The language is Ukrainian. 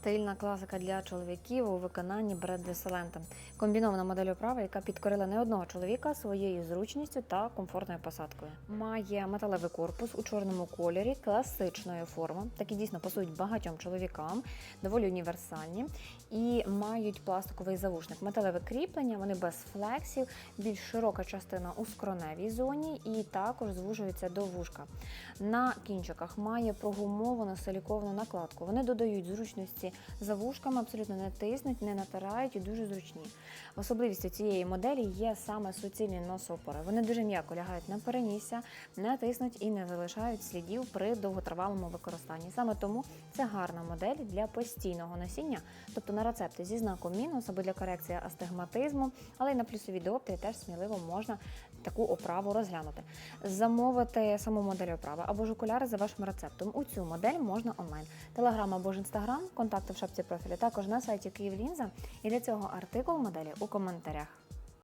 Стильна класика для чоловіків у виконанні Бредлі Салента. Комбінована модель оправи, яка підкорила не одного чоловіка своєю зручністю та комфортною посадкою. Має металевий корпус у чорному кольорі, класичної форми. Такі дійсно пасують багатьом чоловікам, доволі універсальні і мають пластиковий завушник. Металеве кріплення, вони без флексів, більш широка частина у скроневій зоні і також звужується до вушка. На кінчиках має прогумовану силіковану накладку. Вони додають зручності за вушками, абсолютно не тиснуть, не натирають і дуже зручні. Особливістю цієї моделі є саме суцільні носоопори. Вони дуже м'яко лягають на перенісся, не тиснуть і не залишають слідів при довготривалому використанні. Саме тому це гарна модель для постійного носіння, тобто на рецепти зі знаком мінус або для корекції астигматизму, але й на плюсові діоптрії теж сміливо можна таку оправу розглянути. Замовити саму модель оправи або ж окуляри за вашим рецептом. У цю модель можна онлайн. Телеграм або ж інстаграм, контакти в шапці профілю, також на сайті Київлінза. І для цього артикул моделі у коментарях.